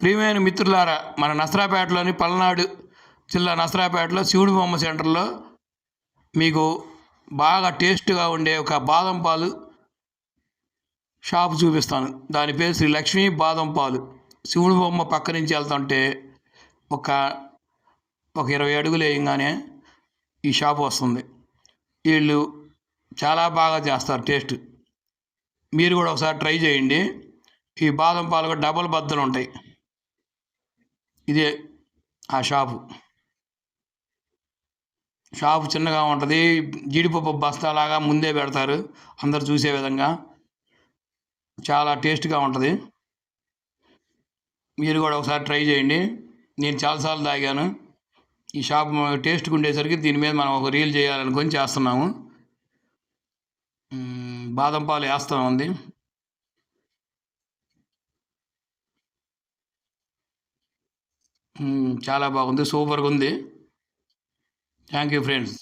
ప్రియమైన మిత్రులారా మన నసరాపేటలోని పల్నాడు జిల్లా నసరాపేటలో శివుడి బొమ్మ సెంటర్లో మీకు బాగా టేస్ట్గా ఉండే ఒక బాదం పాలు షాప్ చూపిస్తాను. దాని పేరు శ్రీ లక్ష్మీ బాదం పాలు. శివుడి బొమ్మ పక్క నుంచి వెళ్తుంటే ఒక ఒక ఇరవై అడుగులు వేయంగానే ఈ షాప్ వస్తుంది. వీళ్ళు చాలా బాగా చేస్తారు టేస్ట్. మీరు కూడా ఒకసారి ట్రై చేయండి. ఈ బాదం పాలు కూడా డబల్ బద్దలు ఉంటాయి. ఇదే ఆ షాపు. షాపు చిన్నగా ఉంటుంది. జీడిపప్పు బస్తాలాగా ముందే పెడతారు. అందరు చూసే విధంగా. చాలా టేస్ట్గా ఉంటుంది. మీరు కూడా ఒకసారి ట్రై చేయండి. నేను చాలాసార్లు తాగాను. ఈ షాప్ టేస్ట్గా ఉండేసరికి దీని మీద మనం ఒక రీల్ చేయాలనుకొని చేస్తున్నాము. బాదం పాలు వేస్తూ ఉంది చాలా బాగుంది. సూపర్గా ఉంది. Thank you friends